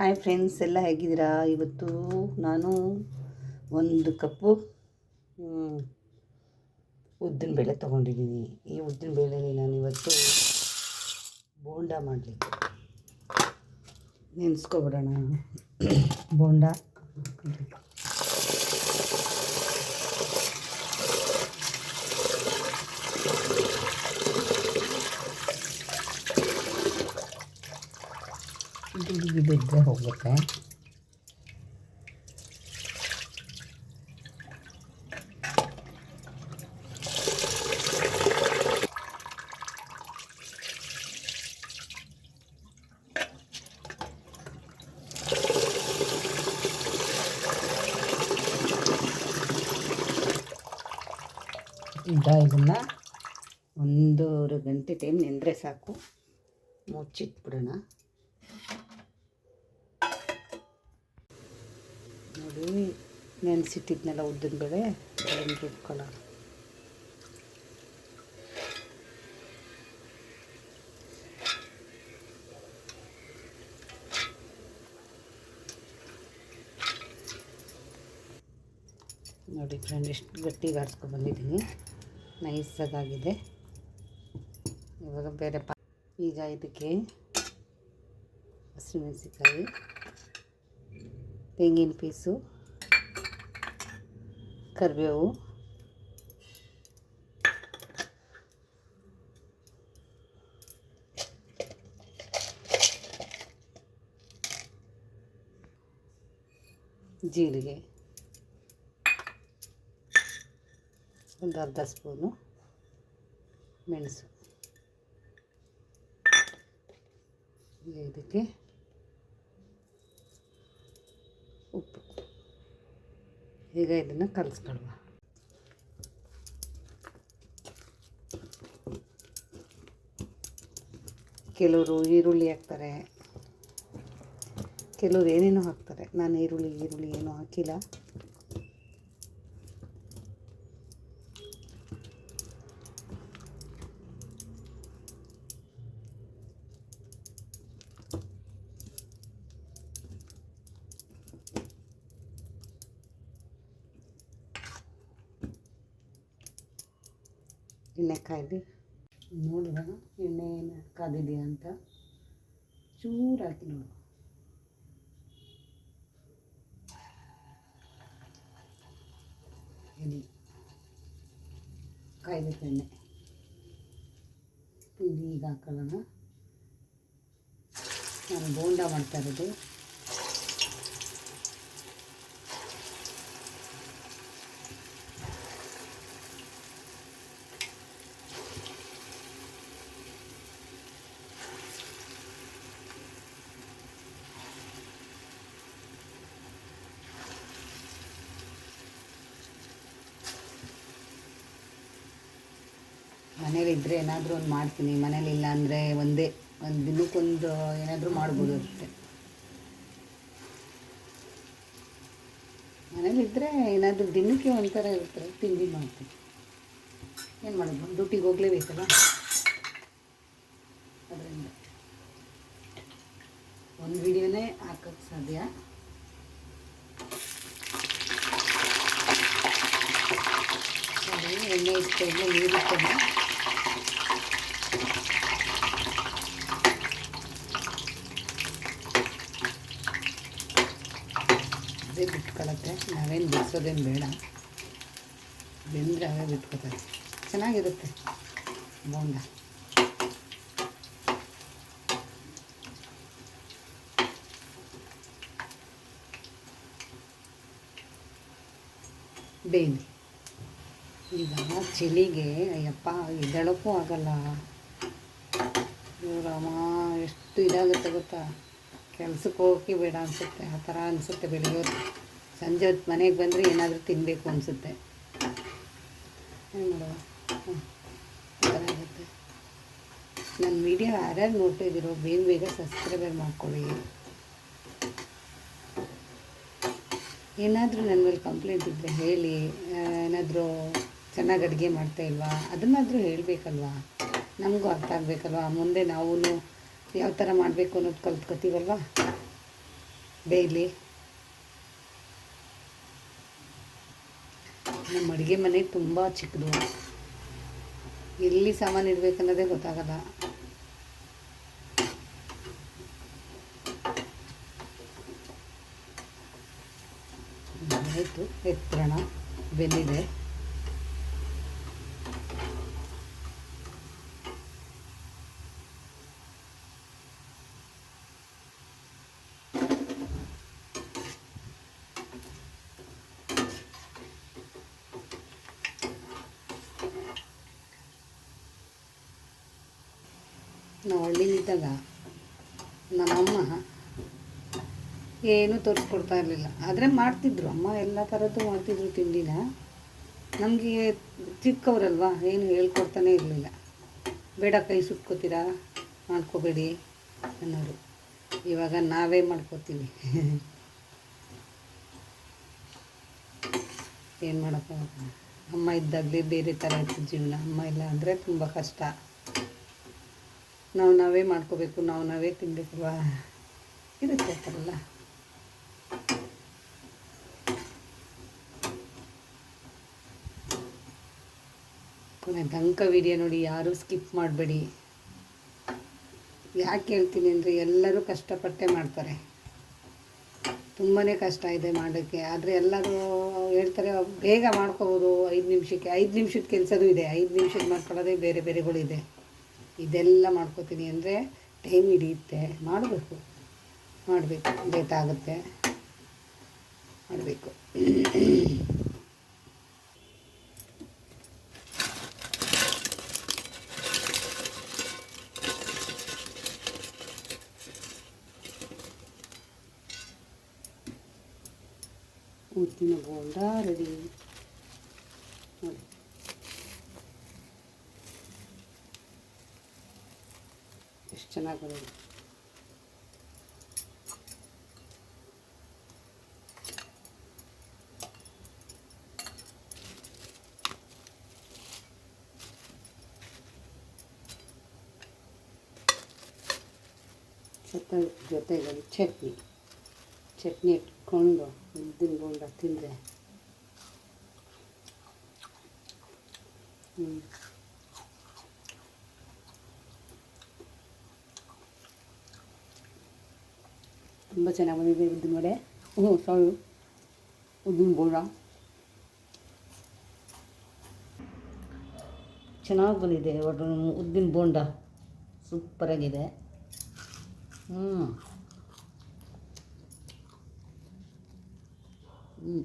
Hi friends ಎಲ್ಲ ಹೇಗಿದ್ದೀರಾ? ಇವತ್ತು ನಾನು ಒಂದು ಕಪ್ಪು ಉದ್ದಿನ ಬೇಳೆ ತೊಗೊಂಡಿದ್ದೀನಿ. ಈ ಉದ್ದಿನ ಬೇಳೆని ನಾನು ಇವತ್ತು ಬೋಂಡ ಮಾಡಲಿಕ್ಕೆ. ನೆನೆಸ್ಕೊಬಿಡೋಣ. ಬೋಂಡ. ಗಿಡಿ ಬಿದ್ದರೆ ಹೋಗುತ್ತೆ ಈಗ ಇದನ್ನು ಒಂದೂವರೆ ಗಂಟೆ ಟೈಮ್ ನೆಂದರೆ ಸಾಕು. ಮುಚ್ಚಿಟ್ಬಿಡೋಣ. ನೋಡಿ ನೆನೆಸಿಟ್ಟಿದ್ನೆಲ್ಲ ಉದ್ದಿನ ಬೇಳೆ, ಅದನ್ನು ರುಬ್ಕೊಳ್ಳೋಣ. ನೋಡಿ ಫ್ರೆಂಡ್ ಎಷ್ಟು ಗಟ್ಟಿಗೆ ಆರಿಸ್ಕೊಂಡು ಬಂದಿದ್ದೀನಿ. ನೈಸಾಗಿದೆ ಇವಾಗ ಬೇರೆ ಪಾ ಈಗ ಇದಕ್ಕೆ ಹಸಿಮೆಣಸಿಕಾಯಿ ತೆಂಗಿನ ಪೀಸು ಕರಿಬೇವು ಜೀರಿಗೆ ಒಂದು ಅರ್ಧ ಸ್ಪೂನು ಮೆಣಸು ಇದಕ್ಕೆ ಈಗ ಇದನ್ನು ಕಲಿಸ್ಕೊಳ್ವ ಕೆಲವರು ಈರುಳ್ಳಿ ಹಾಕ್ತಾರೆ. ಕೆಲವರು ಏನೇನೋ ಹಾಕ್ತಾರೆ. ನಾನು ಈರುಳ್ಳಿ ಈರುಳ್ಳಿ ಏನೂ ಹಾಕಿಲ್ಲ. ಎಣ್ಣೆ ಕಾಯ್ದು. ನೋಡಿದ ಎಣ್ಣೆ ಏನು ಕಾದಿದೆಯಾ ಅಂತ? ಚೂರು ಹಾಕಿ ನೋಡು. ಎಣ್ಣೆ. ಕಾಯ್ಬೇಕು ಎಣ್ಣೆ. ಇದು ಈಗ ಹಾಕೊಳ್ಳೋಣ. ನಾನು ಬೋಂಡ ಮಾಡ್ತಾ ಇರೋದು. ಮನೇಲಿ ಇದ್ದರೆ ಏನಾದರೂ ಒಂದು ಮಾಡ್ತೀನಿ. ಮನೇಲಿ ಇಲ್ಲ ಅಂದರೆ ಒಂದೇ, ಒಂದು ದಿನಕ್ಕೊಂದು ಏನಾದರೂ ಮಾಡ್ಬೋದು ಅಷ್ಟೆ. ಮನೇಲಿ ಏನಾದ್ರೂ ದಿನಕ್ಕೆ ಒಂಥರ ಇರುತ್ತೆ, ತಿಂಡಿ ಮಾಡ್ತೀನಿ. ಏನು ಮಾಡೋದು ಡ್ಯೂಟಿಗೆ ಹೋಗಲೇಬೇಕಲ್ಲ? ಅದರಿಂದ. ಒಂದು ವಿಡಿಯೋನೇ ಹಾಕೋಕ್ಕೆ ಸಾಧ್ಯ. ಎಣ್ಣೆ ಇಟ್ಕೊಂಡು ನೀರು ಇಟ್ಕೊಂಡು ಅದೇ ಬಿಟ್ಕೊಳತ್ತೆ, ನಾವೇನು ಬಿಡಿಸೋದೇನು ಬೇಡ. ಬೆಂದರೆ ಅವೇ ಬಿಟ್ಕೊತಾರೆ. ಚೆನ್ನಾಗಿರುತ್ತೆ ಬೋಂಡ. ಬೇಯಿ ಈಗ ಚಳಿಗೆ, ಅಯ್ಯಪ್ಪ ಇದಳಕ್ಕೂ ಆಗಲ್ಲ. ರಾಮ, ಎಷ್ಟು ಇದಾಗುತ್ತೆ ಗೊತ್ತಾ? ಕೆಲ್ಸಕ್ಕೆ ಹೋಗಿ ಬೇಡ ಅನಿಸುತ್ತೆ, ಆ ಥರ ಅನಿಸುತ್ತೆ ಬೆಳಿಗ್ಗೆ. ಹೊತ್ತು ಸಂಜೆ ಹೊತ್ತು ಮನೆಗೆ ಬಂದರೆ ಏನಾದರೂ ತಿನ್ನಬೇಕು ಅನಿಸುತ್ತೆ. ಏನು ಮಾಡುವ ಚೆನ್ನಾಗುತ್ತೆ ನನ್ನ ವೀಡಿಯೋ ಯಾರ್ಯಾರು ನೋಡ್ತಾ ಇದ್ದೀರೋ, ಬೇಗ ಬೇಗ ಸಬ್ಸ್ಕ್ರೈಬರ್ ಮಾಡ್ಕೊಳ್ಳಿ. ಏನಾದರೂ ನನ್ನ ಮೇಲೆ ಕಂಪ್ಲೇಂಟ್ ಇದ್ದರೆ ಹೇಳಿ ಏನಾದರೂ ಚೆನ್ನಾಗಿ ಅಡುಗೆ ಮಾಡ್ತಾ ಇಲ್ವಾ? ಅದನ್ನಾದರೂ ಹೇಳಬೇಕಲ್ವಾ? ನಮಗೂ ಅರ್ಥ ಆಗಬೇಕಲ್ವಾ? ಮುಂದೆ ನಾವು ಯಾವ ಥರ ಮಾಡಬೇಕು ಅನ್ನೋದು ಕಲ್ತ್ಕೊತೀವಲ್ವ? ಡೈಲಿ. ನಮ್ಮ ಅಡುಗೆ ಮನೆ ತುಂಬ ಚಿಕ್ಕದು. ಎಲ್ಲಿ ಸಾಮಾನು ಇಡಬೇಕನ್ನೋದೇ ಗೊತ್ತಾಗಲ್ಲ. ಆಯಿತು ಎತ್ತರಣ ಬೆಂದಿದೆ ನಾವು ಹಳ್ಳಿಲಿದ್ದಾಗ ನಮ್ಮಮ್ಮ ಏನೂ ತೋರಿಸ್ಕೊಡ್ತಾ ಇರಲಿಲ್ಲ. ಆದರೆ ಮಾಡ್ತಿದ್ರು. ಅಮ್ಮ ಎಲ್ಲ ಥರದ್ದು ಮಾಡ್ತಿದ್ರು ತಿಂಡಿನ. ನಮಗೆ ಚಿಕ್ಕವರಲ್ವಾ, ಏನು ಹೇಳ್ಕೊಡ್ತಾನೆ ಇರಲಿಲ್ಲ. ಬೇಡ ಕೈ ಸುಟ್ಕೋತೀರಾ? ಮಾಡ್ಕೋಬೇಡಿ ಅನ್ನೋರು. ಇವಾಗ ನಾವೇ ಮಾಡ್ಕೋತೀವಿ. ಏನು ಮಾಡೋಕ್ಕಾಗಲ್ಲ. ಅಮ್ಮ ಇದ್ದಾಗಲೇ ಬೇರೆ ಥರ ಇತ್ತು ಜೀವನ. ಅಮ್ಮ ಇಲ್ಲ ಅಂದರೆ ತುಂಬ ಕಷ್ಟ. ನಾವು ನಾವೇ ಮಾಡ್ಕೋಬೇಕು, ನಾವು ನಾವೇ ತಿನ್ಬೇಕಲ್ವಾ ಇರುತ್ತೆ ಅಲ್ಲ ಕೊನೆ ವಿಡಿಯೋ ನೋಡಿ, ಯಾರೂ ಸ್ಕಿಪ್ ಮಾಡಬೇಡಿ. ಯಾಕೆ ಹೇಳ್ತೀನಿ ಅಂದರೆ, ಎಲ್ಲರೂ ಕಷ್ಟಪಟ್ಟೆ ಮಾಡ್ತಾರೆ. ತುಂಬಾ ಕಷ್ಟ ಇದೆ ಮಾಡೋಕ್ಕೆ. ಆದರೆ ಎಲ್ಲರೂ ಹೇಳ್ತಾರೆ, ಬೇಗ ಮಾಡ್ಕೋಬೋದು. ಐದು ನಿಮಿಷಕ್ಕೆ, ಐದು ನಿಮಿಷದ ಕೆಲಸದೂ ಇದೆ. ಐದು ನಿಮಿಷದ ಮಾಡ್ಕೊಳ್ಳೋದೇ ಬೇರೆ ಬೇರೆಗಳಿದೆ ಇದೆಲ್ಲ ಮಾಡ್ಕೋತೀನಿ ಅಂದರೆ ಟೈಮ್ ಹಿಡಿಯುತ್ತೆ. ಮಾಡಬೇಕು. ಮಾಡಬೇಕು. ಬೇಕಾಗುತ್ತೆ. ಮಾಡಬೇಕು. ಉದ್ದಿನ ಬೋಂಡ ರೆಡಿ ನೋಡಿ ಎಷ್ಟು ಚೆನ್ನಾಗಿ ಬಂದಿದೆ ಸತ್ತ ಜೊತೆಗೆ ಚಟ್ನಿ ಚಟ್ನಿ ಇಟ್ಕೊಂಡು ಉದ್ದಿನ ಬೋಂಡ ತಿಂದರೆ ಹ್ಞೂ ತುಂಬ ಚೆನ್ನಾಗಿ ಬಂದಿದೆ ಉದ್ದಿನ ವಡೆ ಹ್ಞೂ ಸಾರಿ ಉದ್ದಿನ ಬೋಡ. ಚೆನ್ನಾಗಿ ಬಂದಿದೆ ಉದ್ದಿನ ಬೋಂಡ. ಸೂಪರಾಗಿದೆ ಹ್ಞೂ ಹ್ಞೂ